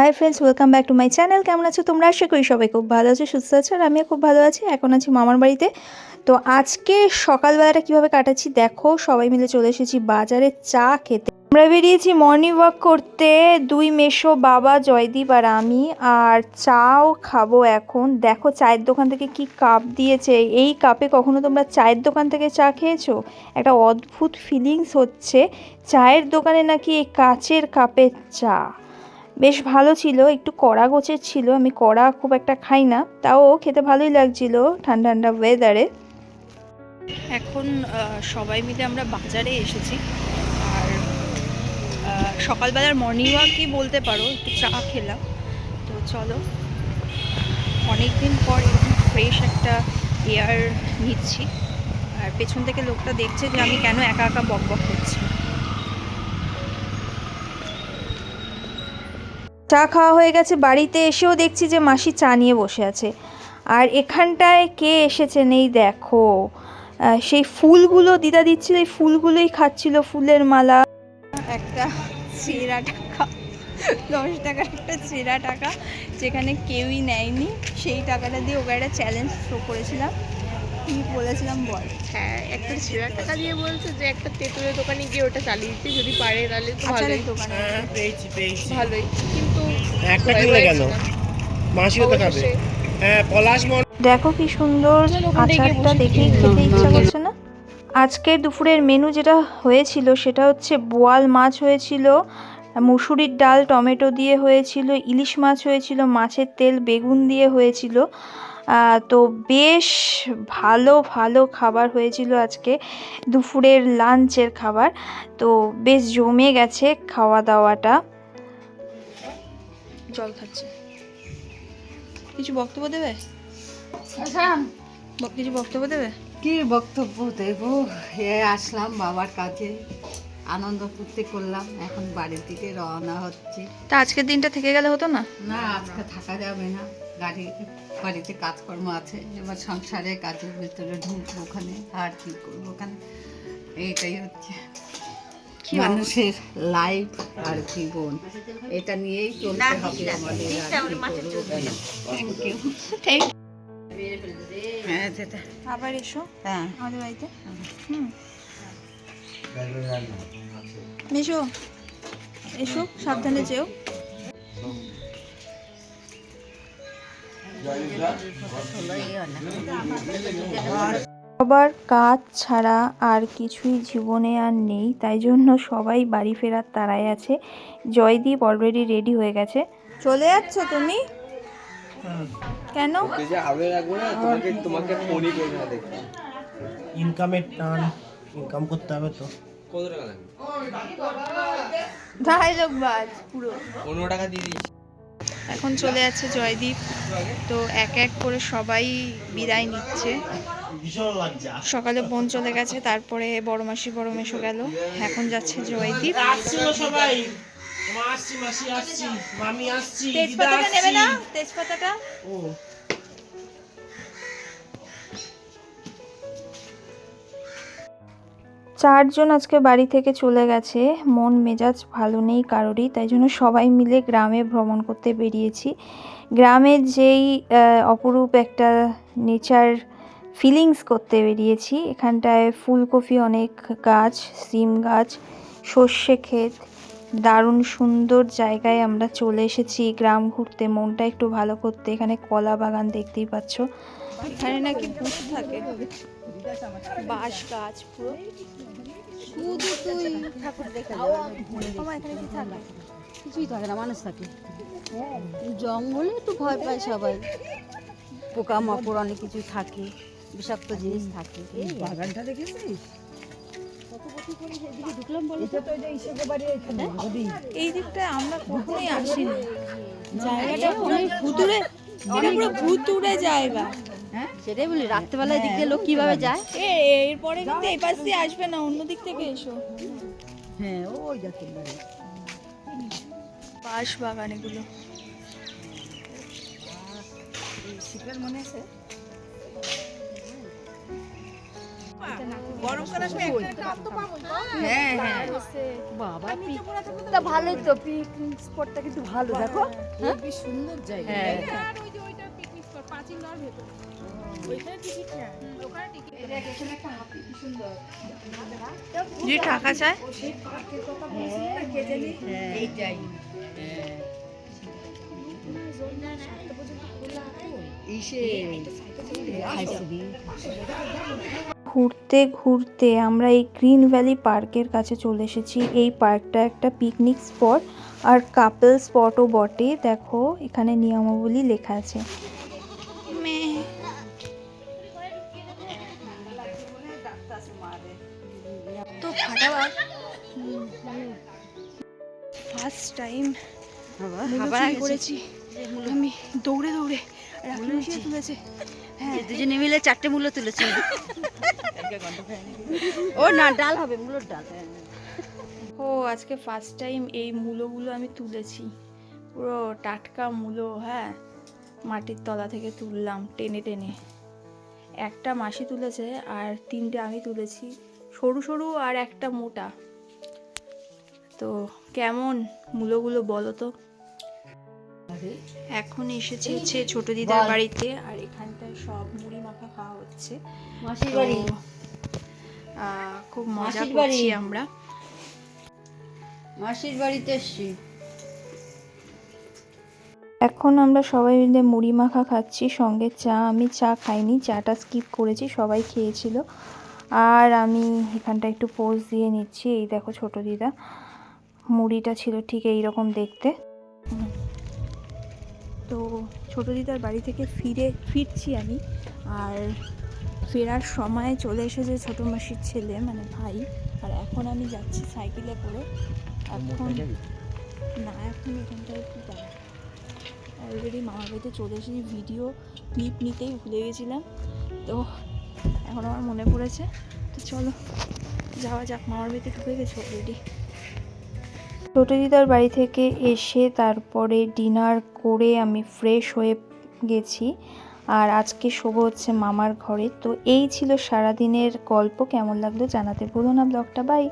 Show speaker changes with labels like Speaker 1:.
Speaker 1: Hi friends welcome back to my channel কেমন আছো তোমরা? আশা করি সবাই খুব ভালো আছো, সুস্থ আছো, আর আমিও খুব ভালো আছি। এখন আছি মামার বাড়িতে। তো আজকে সকালবেলাটা কীভাবে কাটাচ্ছি দেখো, সবাই মিলে চলে এসেছি বাজারে চা খেতে। আমরা বেরিয়েছি মর্নিং ওয়াক করতে, দুই মেশো বাবা, জয়দীপ আর আমি, আর চাও খাব এখন। দেখো চায়ের দোকান থেকে কি কাপ দিয়েছে। এই কাপে কখনো তোমরা চায়ের দোকান থেকে চা খেয়েছো? একটা অদ্ভুত ফিলিংস হচ্ছে। চায়ের দোকানে নাকি এই কাচের কাপের চা। বেশ ভালো ছিল, একটু কড়া গোছের ছিল, আমি কড়া খুব একটা খাই না, তাও খেতে ভালোই লাগছিল ঠান্ডা ঠান্ডা ওয়েদারে এখন সবাই মিলে আমরা বাজারে এসেছি, আর সকালবেলার মর্নিং ওয়াকই বলতে পারো, একটু চা খেলাম, তো চলো অনেক দিন পর এরকম ফ্রেশ একটা এয়ার নিচ্ছি, আর পেছন থেকে লোকটা দেখছে যে আমি কেন একা একা বক বক করছি। চা খাওয়া হয়ে গেছে বাড়িতে এসেও দেখছি যে মাসি চা নিয়ে বসে আছে। আর এখানটায় কে এসেছেন? এই দেখো সেই ফুলগুলো দিদা দিচ্ছিল এই ফুলগুলোই খাচ্ছিল ফুলের মালা। একটা চেরা টাকা দশ টাকার একটা চেরা টাকা যেখানে কেউই নেয়নি। সেই টাকাটা দিয়ে ওকে একটা চ্যালেঞ্জ শো করেছিলাম। কি বলেছিলাম বল?
Speaker 2: হ্যাঁ একটা ছেঁড়া টাকা দিয়ে বলছে যে একটা তেঁতুলের দোকানে গিয়ে ওটা চালিয়ে দিতে যদি পারে তাহলে তো ভালোই।
Speaker 1: দোকানে।
Speaker 3: হ্যাঁ পেয়েছি পেয়েছি।
Speaker 2: ভালোই।
Speaker 3: একটা কিনলে কেন? মাসিও তো খাবে। হ্যাঁ পলাশ মন
Speaker 1: দেখো কি সুন্দর আচারটা দেখেই খেতে ইচ্ছা করছে না? আজকে দুপুরের মেনু যেটা হয়েছিল সেটা হচ্ছে বোয়াল মাছ হয়েছিল মুসুরির ডাল টমেটো দিয়ে হয়েছিল ইলিশ মাছ হয়েছিল মাছের তেল বেগুন দিয়ে হয়েছিল। তো বেশ ভালো ভালো খাবার হয়েছিল আজকে। দুপুরের লাঞ্চের খাবার। তো বেশ জমে গেছে খাওয়া দাওয়াটা জল খাচ্ছে। কিছু বক্তব্য দেবে? কিছু বক্তব্য দেবে?
Speaker 4: কি বক্তব্য দেব? এ আসলাম বাবার কাছে। আনন্দ ফুর্তি করলাম। এখন বাড়ির দিকে রওনা হচ্ছে।
Speaker 1: তা আজকের দিনটা থেকে গেলে হতো না?
Speaker 4: না আজকে থাকা যাবে না। গাড়ি বাড়িতে কাজকর্ম আছে। এবার সংসারে কাজের ভিতরে ঢুকবো ওখানে। আর কি করব ওখানে? এইটাই হচ্ছে। মানুষের লাইফ আর জীবন এটা নিয়েই চলতে হবে। আমাদের থ্যাংক ইউ
Speaker 1: থ্যাংক
Speaker 4: হ্যাঁ
Speaker 1: আবার এসো।
Speaker 4: হ্যাঁ।
Speaker 1: আমাদের বাড়িতে। হুম। এসো। এসো সাবধানে যেও। সবার কাজ ছাড়া আর কিছুই জীবনে আর নেই তাই জন্য সবাই বাড়ি ফেরার তাড়ায় আছে। জয়দীপ অলরেডি রেডি হয়ে গেছে। চলে যাচ্ছ তুমি? কেন?
Speaker 3: ইনকামের টান ইনকাম করতে হবে তো।
Speaker 1: ডায়লগ বাজ পুরো।
Speaker 5: পনেরো টাকা দিয়ে দিস
Speaker 1: এখন চলে যাচ্ছে জয়দীপ। তো এক এক করে সবাই বিদায় নিচ্ছে। সকালে বোন চলে গেছে তারপরে বড় মাসি বড় মেশো গেল। এখন যাচ্ছে জয়দীপ।
Speaker 3: সবাই। মা আসছি মাসি আসছি মামি আসছি
Speaker 1: তেজপাতাটা নেবে না? তেজপাতাটা?
Speaker 3: ও।
Speaker 1: চারজন আজকে বাড়ি থেকে চলে গেছে। মন, মেজাজ ভালো নেই কারোরই, তাই জন্য সবাই মিলে গ্রামে ভ্রমণ করতে বেরিয়েছি। গ্রামের যেই অপরূপ একটা নেচার ফিলিংস করতে বেরিয়েছি। এখানটায় ফুলকপি অনেক গাছ, সিম গাছ, সর্ষে ক্ষেত, দারুণ সুন্দর জায়গায় আমরা চলে এসেছি গ্রাম ঘুরতে। মনটা একটু ভালো করতে, এখানে কলা বাগান দেখতেই পাচ্ছ। এখানে নাকি থাকে। বাঁশ গাছ পুরো। শুধু তুই। ঠাকুর দেখে আমার এখানে কি থাকে?
Speaker 6: কিছুই থাকে না মানুষ থাকে। জঙ্গলে একটু ভয় পায় সবাই। পোকা মাকড় অনেক কিছু থাকে বিষাক্ত জিনিস থাকে।
Speaker 4: বাগানটা দেখেছিস?
Speaker 1: এই দিকটায় আমরা কখনোই আসিনি। জায়গাটা অনেক ভুতুরে পুরো ভুতুরে জায়গা।
Speaker 6: সেটাই বলি রাত্রেবেলায় দিক দিয়ে লোক কীভাবে যায়?
Speaker 1: এ এরপরে কিন্তু এই পাশ দিয়ে আসবে না অন্য দিক থেকে এসো।
Speaker 4: হ্যাঁ ওই
Speaker 1: বাঁশ বাগান এগুলো
Speaker 4: শীতের মনে আছে?
Speaker 6: হ্যাঁ হ্যাঁ। বাবা ভালোই তো পিকনিক স্পটটা কিন্তু ভালো দেখো। হ্যাঁ? সুন্দর জায়গা। হ্যাঁ
Speaker 1: যে টাকা চায়?
Speaker 4: এইটাই।
Speaker 1: ঘুরতে ঘুরতে আমরা এই গ্রিন ভ্যালি পার্কের কাছে চলে এসেছি। এই পার্কটা একটা পিকনিক স্পট আর কাপল স্পটও বটে। দেখো এখানে নিয়মাবলী লেখা আছে। ফার্স্ট টাইম করেছি। আমি দৌড়ে দৌড়ে তুলেছে। হ্যাঁ
Speaker 6: দুজনে মিলে চারটে মূল্য তুলেছে। ও না ডাল হবে মূলোর ডাল।
Speaker 1: ও আজকে ফার্স্ট টাইম এই মূলোগুলো আমি তুলেছি। পুরো টাটকা মূলো হ্যাঁ মাটির তলা থেকে তুললাম টেনে টেনে। একটা মাসি তুলেছে আর তিনটে আমি তুলেছি সরু সরু আর একটা মোটা। তো কেমন মূলোগুলো বলো তো? এখন এসেছি হচ্ছে ছোট দিদার বাড়িতে আর এখানটায় সব মুড়ি মাখা খাওয়া হচ্ছে।
Speaker 6: মাসির বাড়ি?
Speaker 1: খুব মজা। করছি আমরা।
Speaker 6: মাসির বাড়িতে এসছি।
Speaker 1: এখন আমরা সবাই মিলে মুড়ি মাখা খাচ্ছি সঙ্গে চা আমি চা খাইনি চাটা স্কিপ করেছি সবাই খেয়েছিল। আর আমি এখানটা একটু পোজ দিয়ে নিচ্ছি এই দেখো ছোট দিদা। মুড়িটা ছিল ঠিক এই রকম দেখতে। তো ছোট দিদার বাড়ি থেকে ফিরে ফিরছি আমি। আর ফেরার সময় চলে এসেছে ছোটো মাসির ছেলে মানে ভাই। আর এখন আমি যাচ্ছি সাইকেলে করে। এখন না এখন এখানটায় একটু দাঁড়া অলরেডি মামার বাড়িতে চলে এসেছি ভিডিও ক্লিপ নিতেই ভুলে গেছিলাম। তো এখন আমার মনে পড়েছে। তো চলো যাওয়া যাক মামার বাড়িতে ঢুকে গেছে অলরেডি ছোটো দিদার বাড়ি থেকে এসে তারপরে ডিনার করে আমি ফ্রেশ হয়ে গেছি। আর আজকে শোভ হচ্ছে মামার ঘরে। তো এই ছিল সারাদিনের গল্প। কেমন লাগল জানাতে ভুলো না ব্লগটা। বাই।